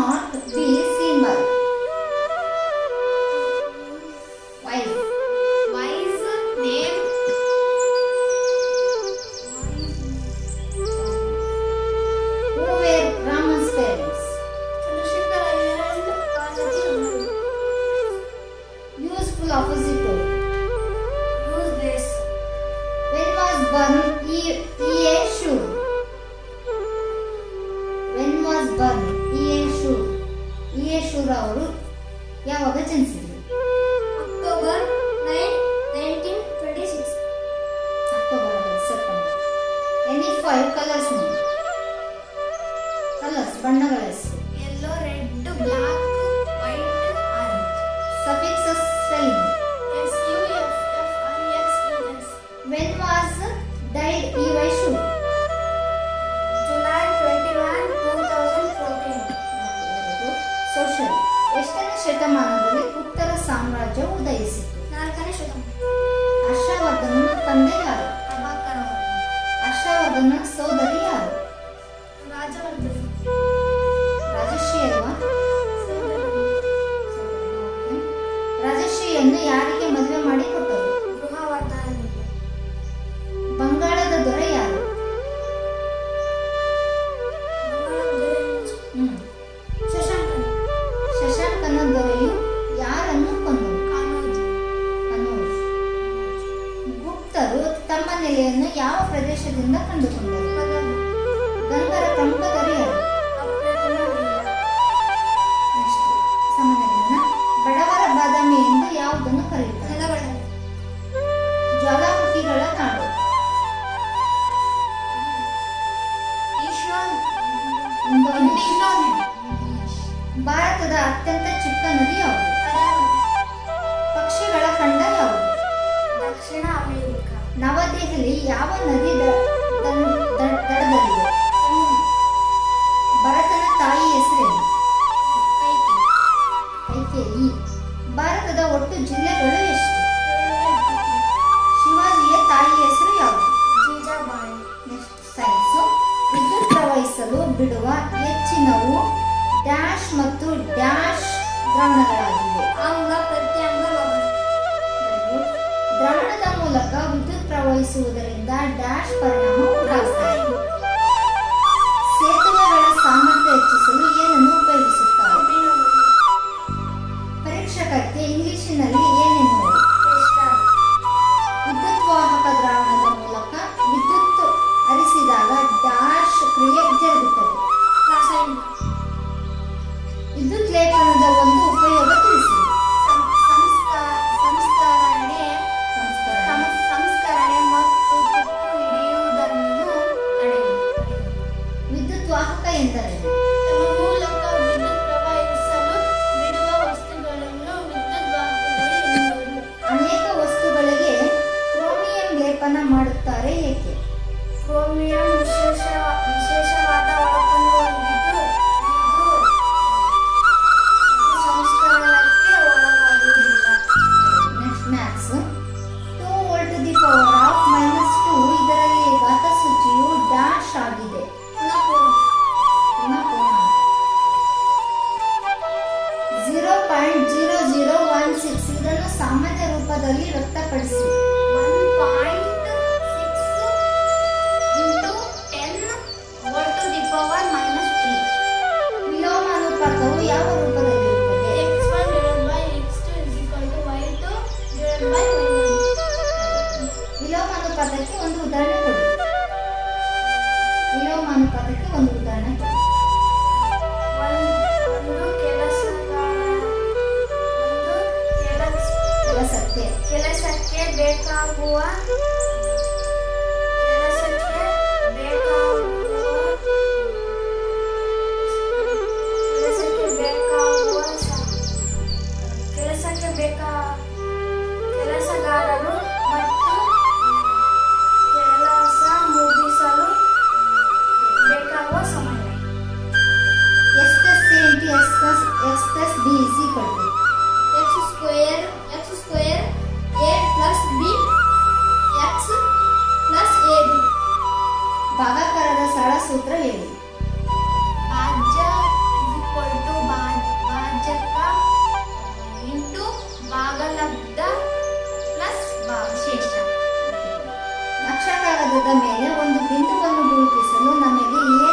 not visible. Wise. Wise name. Who were Rama's? Useful opposite. Use this. When was born Yeshu? Yeshu ಅವರು ಯಾವಾಗ ಜನಿಸಿದ್ರು Ana ತಮ್ಮ ನೆಲೆಯನ್ನು ಯಾವ ಪ್ರದೇಶದಿಂದ ಕಂಡುಕೊಂಡರು? ಗಂಗರ ಪ್ರಮುಖ ದೊರೆ. ಬಡವರ ಬಾದಾಮಿ ಎಂದು ಯಾವುದನ್ನು ಕರೆಯುತ್ತಾರೆ? ಜ್ವಾಲಾಮುಖಿಗಳ ನಾಡು. ಭಾರತದ ಅತ್ಯಂತ ಚಿಕ್ಕ ನದಿ ಯಾವುದು? ನವದೆಹಲಿ ಯಾವ ನದಿ ದಡದಲ್ಲಿದೆ ಭರತನ ತಾಯಿ ಹೆಸರೇನು? ಕೈಕೇಯಿ ಭಾರತದ ಒಟ್ಟು ಜಿಲ್ಲೆಗಳು ಎಷ್ಟು? ಶಿವಾಜಿಯ ತಾಯಿ ಹೆಸರು ಯಾವುದು? ಜೀಜಾಬಾಯಿ. ಸೈನ್ಸ್ ವಿದ್ಯುತ್ ಪ್ರವಹಿಸಲು ಬಿಡುವ ಹೆಚ್ಚಿನವು ಡ್ಯಾಶ್ ಮತ್ತು ಡ್ಯಾಶ್ ಗ್ರಾಮಗಳಾಗಿವೆ ಆಮ್ಲ ದ್ರಾವಣದ ಮೂಲಕ ವಿದ್ಯುತ್ ಪ್ರವಹಿಸುವುದರಿಂದ ಡ್ಯಾಶ್ ಪರಿಣಾಮ ರೂಪದಲ್ಲಿ ವ್ಯಕ್ತಪಡಿಸಿ. One point six into ten to the power minus three. ವಿಲೋಮಾನುಪಾತವು ಯಾವ ರೂಪದಲ್ಲಿರುತ್ತದೆ? X one divide by x two is equal to y two divide by y one ಒಂದು ಉದಾಹರಣೆ ಕೊಡಿ. ವಿಲೋಮ ಒಂದು ಬೇಕಾಗುವ ಕೆಲಸಕ್ಕೆ ಬೇಕಾಗುವ ಕೆಲಸಕ್ಕೆ ಸ- ಬೇಕಾ ಕೆಲಸಗಾರರು ಮತ್ತು ಕೆಲಸ ಮುಗಿಸಲು ಬೇಕಾಗುವ ಸಮಯ S plus C into S S B two ಸರಳ ಸೂತ್ರ ಹೇಳಿ ಟು ಇಂಟು ಭಾಗಲಬ್ಧ ಪ್ಲಸ್ ಮೇಲೆ ಒಂದು ಬಿಂದುವನ್ನು ಗುರುತಿಸಲು ನಮಗೆ ಏನು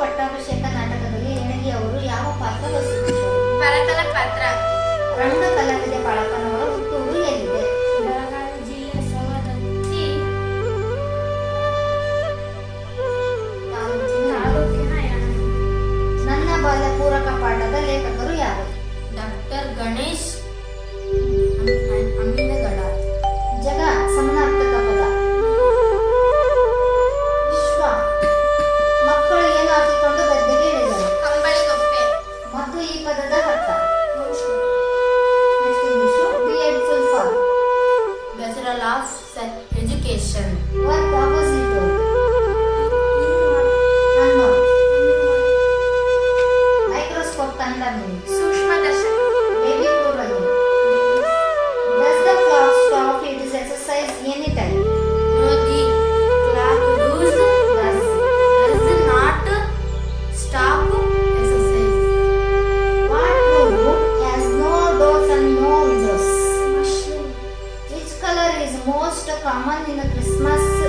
ಪಟ್ಟಾಭಿಷೇಕ ನಾಟಕದಲ್ಲಿ ಎಣಗಿ ಅವರು ಯಾವ ಪಾತ್ರ ವಹಿಸಿದ್ದರು? ಪಾತ್ರ. ರಂಗ ಕಲಾವಿದೆ ಬಾಳಪ್ಪನವರ ನನ್ನ ಬಾಲ್ಯ ಪೂರಕ ಪಾಠದ ಲೇಖಕರು ಯಾರು? Doctor Ganesh is most common in Christmas